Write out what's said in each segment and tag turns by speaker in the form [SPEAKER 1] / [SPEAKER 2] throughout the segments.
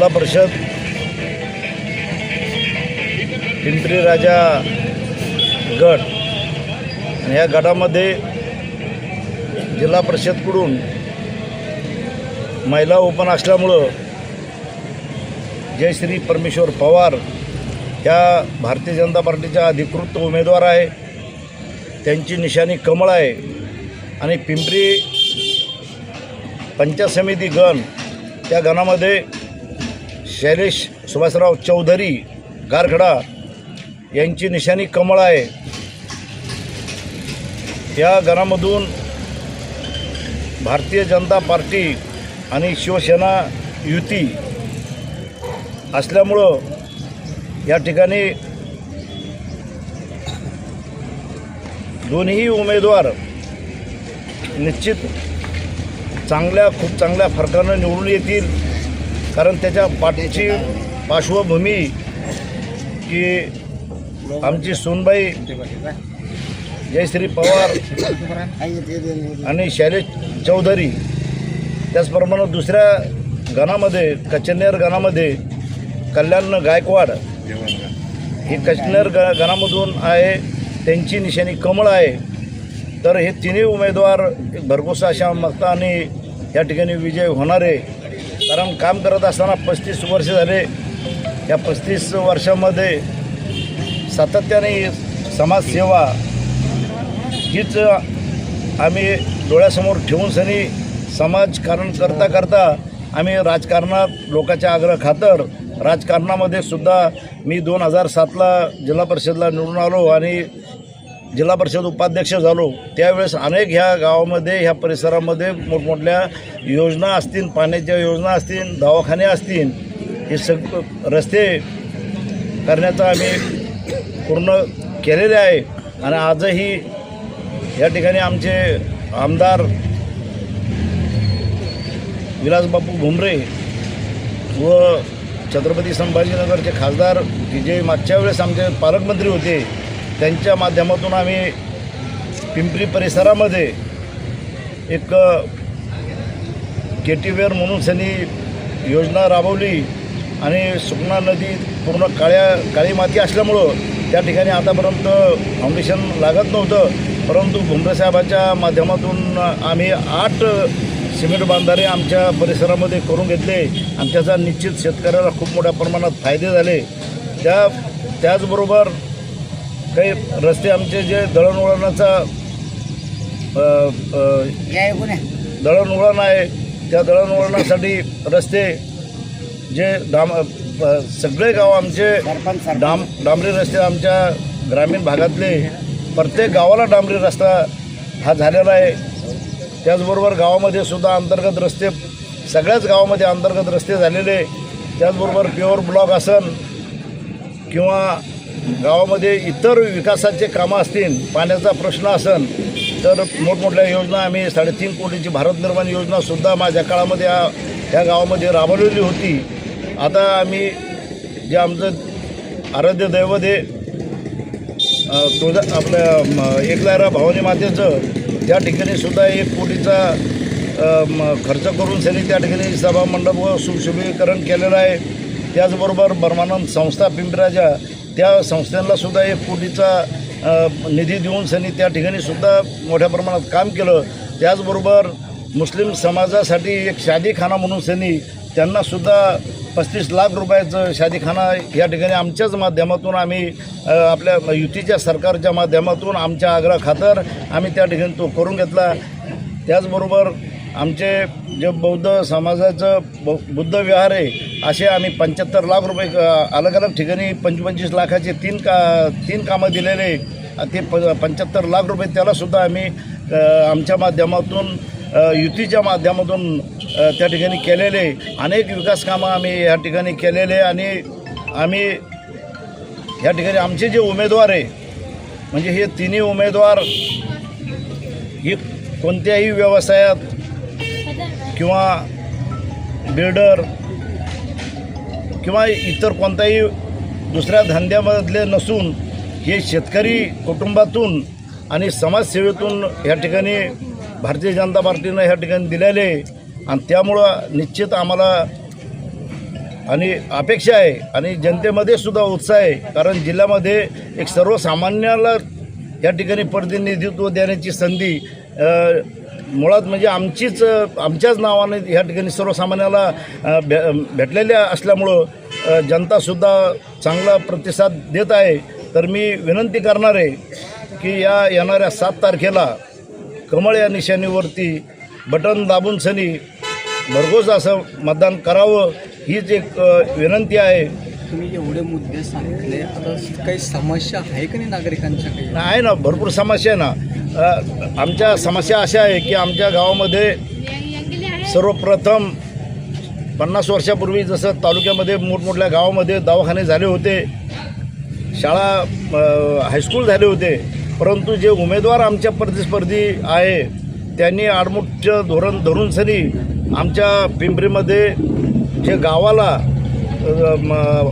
[SPEAKER 1] जिल्हा परिषद पिंपरी राजा गट. आणि या गटामध्ये जिल्हा परिषदकडून महिला ओपन असल्यामुळं जयश्री परमेश्वर पवार या भारतीय जनता पार्टीच्या अधिकृत उमेदवार आहे. त्यांची निशाणी कमळ आहे. आणि पिंपरी पंचायत समिती गण त्या गणामध्ये शैलेश सुभाषराव चौधरी गारखडा यांची निशाणी कमळ आहे. या गणामधून भारतीय जनता पार्टी आणि शिवसेना युती असल्यामुळं या ठिकाणी दोन्ही उमेदवार निश्चित चांगल्या खूप चांगल्या फरकानं निवडून येतील. कारण त्याच्या पाठीची पार्श्वभूमी की आमची सोनबाई जयश्री पवार आणि शैलेश चौधरी त्याचप्रमाणे दुसऱ्या गणामध्ये कचनेर गणामध्ये कल्याण गायकवाड ही कचनेर ग गणामधून आहे त्यांची निशाणी कमळ आहे. तर हे तिन्ही उमेदवार भरघोसा भरघोस अशा मताने या ठिकाणी विजय होणार आहे. कारण काम करत असताना पस्तीस वर्ष झाले. या पस्तीस वर्षामध्ये सातत्याने समाजसेवा हीच आम्ही डोळ्यासमोर ठेवून सनी समाजकारण करता करता आम्ही राजकारणात लोकांच्या आग्रह खातर राजकारणामध्ये सुद्धा मी दोन हजार सातला जिल्हा परिषदला निवडून आलो आणि जिल्हा परिषद उपाध्यक्ष झालो. त्यावेळेस अनेक ह्या गावामध्ये ह्या परिसरामध्ये मोठमोठल्या योजना असतील पाण्याच्या योजना असतील दवाखाने असतील हे सग रस्ते करण्याचा आम्ही पूर्ण केलेले आहे. आणि आजही या ठिकाणी आमचे आमदार विलासबापू भुमरे व छत्रपती संभाजीनगरचे खासदार की जे मागच्या वेळेस आमचे पालकमंत्री होते. त्यांच्या माध्यमातून आम्ही पिंपरी परिसरामध्ये एक केटीवेअर म्हणून त्यांनी योजना राबवली आणि सुकना नदी पूर्ण काळ्या काळी माती असल्यामुळं त्या ठिकाणी आतापर्यंत फाउंडेशन लागत नव्हतं. परंतु भुमरेसाहेबाच्या माध्यमातून आम्ही आठ सिमेंट बांधारे आमच्या परिसरामध्ये करून घेतले. आणि त्याचा निश्चित शेतकऱ्याला खूप मोठ्या प्रमाणात फायदे झाले. त्या त्याचबरोबर काही रस्ते आमचे जे दळणवळणाचा दळणवळण आहे त्या दळणवळणासाठी रस्ते जे डाम सगळे गाव आमचे डाम डांबरी रस्ते आमच्या ग्रामीण भागातले प्रत्येक गावाला डांबरी रस्ता हा झालेला आहे. त्याचबरोबर गावामध्ये सुद्धा अंतर्गत रस्ते सगळ्याच गावामध्ये अंतर्गत रस्ते झालेले. त्याचबरोबर प्युअर ब्लॉक असन किंवा गावामध्ये इतर विकासाचे कामं असतील पाण्याचा प्रश्न असेल तर मोठमोठ्या योजना आम्ही साडेतीन कोटीची भारत निर्माण योजनासुद्धा माझ्या काळामध्ये या ह्या गावामध्ये राबवलेली होती. आता आम्ही जे आमचं आराध्य दैवत हे अ, तुळजा आपल्या एकलायरा एकलारा भवानी मातेचं त्या ठिकाणी सुद्धा एक कोटीचा खर्च करून सनी त्या ठिकाणी सभामंडप व सुशोभीकरण केलेलं आहे. त्याचबरोबर बर्मानंद संस्था पिंपराच्या त्या संस्थांनासुद्धा एक कोटीचा निधी देऊन सनी त्या ठिकाणी सुद्धा मोठ्या प्रमाणात काम केलं. त्याचबरोबर मुस्लिम समाजासाठी एक शादीखाना म्हणून सनी त्यांनासुद्धा पस्तीस लाख रुपयाचं शादीखाना या ठिकाणी आमच्याच माध्यमातून आम्ही आपल्या युतीच्या सरकारच्या माध्यमातून आमच्या आग्रह खातर आम्ही त्या ठिकाणी तो करून घेतला. त्याचबरोबर आमचे जे बौद्ध समाजाचं बौ बुद्ध विहार आहे असे आम्ही पंच्याहत्तर लाख रुपये अलग अलग ठिकाणी पंचपंचवीस लाखाचे तीन का तीन कामं दिलेले ते प पंच्याहत्तर लाख रुपये त्यालासुद्धा आम्ही आमच्या माध्यमातून युतीच्या माध्यमातून त्या ठिकाणी केलेले अनेक विकास कामं आम्ही या ठिकाणी केलेले आणि आम्ही या ठिकाणी आमचे जे उमेदवार आहे म्हणजे हे तिन्ही उमेदवार ही कोणत्याही व्यवसायात किंवा बिल्डर किंवा इतर कोणताही दुसऱ्या धंद्यामधले नसून हे शेतकरी कुटुंबातून आणि समाजसेवेतून ह्या ठिकाणी भारतीय जनता पार्टीनं ह्या ठिकाणी दिलेले आणि त्यामुळं निश्चित आम्हाला आणि अपेक्षा आहे आणि जनतेमध्ये सुद्धा उत्साह आहे. कारण जिल्ह्यामध्ये एक सर्वसामान्याला या ठिकाणी प्रतिनिधित्व देण्याची संधी मुळात म्हणजे आमचीच आमच्याच नावाने ह्या ठिकाणी सर्वसामान्याला भे भेटलेल्या असल्यामुळं जनतासुद्धा चांगला प्रतिसाद देत आहे. तर मी विनंती करणार आहे की या येणाऱ्या सात तारखेला कमळ या निशाणीवरती बटन दाबून सनी भरघोस असं मतदान करावं हीच एक विनंती आहे.
[SPEAKER 2] तुम्ही एवढे मुद्दे सांगितले आता काही समस्या आहे का नाही नागरिकांच्या काही?
[SPEAKER 1] आहे ना भरपूर समस्या आहे ना. आमच्या समस्या अशा आहे की आमच्या गावामध्ये सर्वप्रथम पन्नास वर्षापूर्वी जसं तालुक्यामध्ये मोठमोठ्या गावामध्ये दवाखाने झाले होते शाळा हायस्कूल झाले होते परंतु जे उमेदवार आमच्या प्रतिस्पर्धी आहे त्यांनी आडमुठचं धोरण धरून सरी आमच्या पिंपरीमध्ये जे गावाला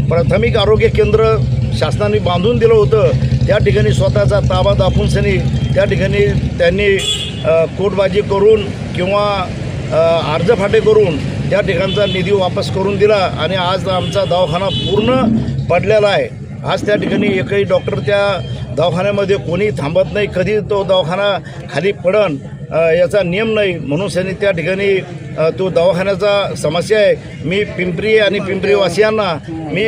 [SPEAKER 1] प्राथमिक आरोग्य केंद्र शासनाने बांधून दिलं होतं त्या ठिकाणी स्वतःचा ताबा दाखवून सनी त्या ठिकाणी त्यांनी कोटबाजी करून किंवा अर्ज अर्जफाटे करून त्या ठिकाणचा निधी वापस करून दिला आणि आज आमचा दवाखाना पूर्ण पडलेला आहे. आज त्या ठिकाणी एकही डॉक्टर त्या दवाखान्यामध्ये कोणी थांबत नाही कधी तो दवाखाना खाली पडन याचा नियम नाही. म्हणून त्यांनी त्या ठिकाणी तो दवाखान्याचा समस्या आहे. मी पिंपरी आणि पिंपरीवासियांना मी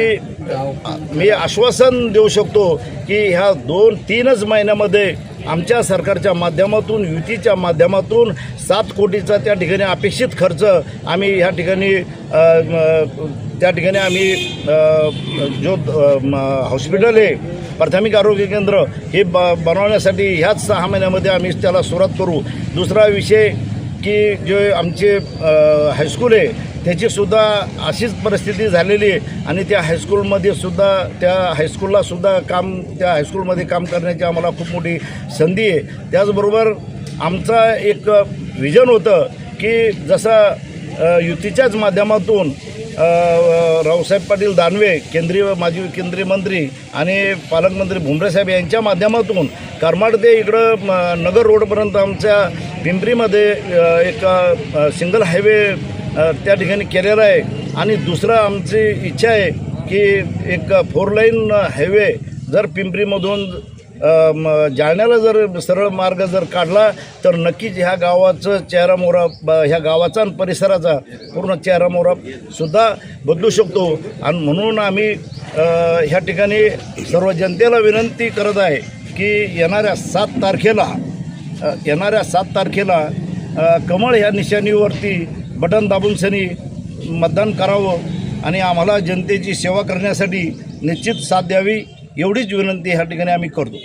[SPEAKER 1] मी आश्वासन देऊ शकतो की ह्या दोन तीनच महिन्यामध्ये आमच्या सरकारच्या माध्यमातून युतीच्या माध्यमातून सात कोटीचा त्या ठिकाणी अपेक्षित खर्च आम्ही ह्या ठिकाणी त्या ठिकाणी आम्ही जो म, हॉस्पिटल आहे प्राथमिक आरोग्य केंद्र हे ब बनवण्यासाठी ह्याच सहा महिन्यामध्ये आम्ही त्याला सुरुवात करू. दुसरा विषय की जे आमचे हायस्कूल आहे त्याचीसुद्धा अशीच परिस्थिती झालेली आहे. आणि त्या हायस्कूलमध्ये सुद्धा त्या हायस्कूलला सुद्धा काम त्या हायस्कूलमध्ये काम करण्याची आम्हाला खूप मोठी संधी आहे. त्याचबरोबर आमचा एक विजन होतं की जसा युतीच्याच माध्यमातून रावसाहेब पाटील दानवे केंद्रीय माजी केंद्रीय मंत्री आणि पालकमंत्री भुमरेसाहेब यांच्या माध्यमातून करमाड ते इकडं नगर रोडपर्यंत आमच्या पिंपरीमध्ये एक सिंगल हायवे त्या ठिकाणी केलेला आहे. आणि दुसरं आमची इच्छा आहे की एक फोर लाईन हायवे जर पिंपरीमधून जाण्याला जर सरळ मार्ग जर काढला तर नक्कीच ह्या गावाचं चेहरामोहरा ब- ह्या गावाचा आणि परिसराचा पूर्ण चेहरामोहरा सुद्धा बदलू शकतो. आणि म्हणून आम्ही ह्या ठिकाणी सर्व जनतेला विनंती करत आहे की येणाऱ्या सात तारखेला येणाऱ्या सात तारखेला कमळ ह्या निशाणीवरती बटन दाबून सनी मतदान करावं आणि आम्हाला जनतेची सेवा करण्यासाठी निश्चित साथ द्यावी एवढीच विनंती ह्या ठिकाणी आम्ही करतो.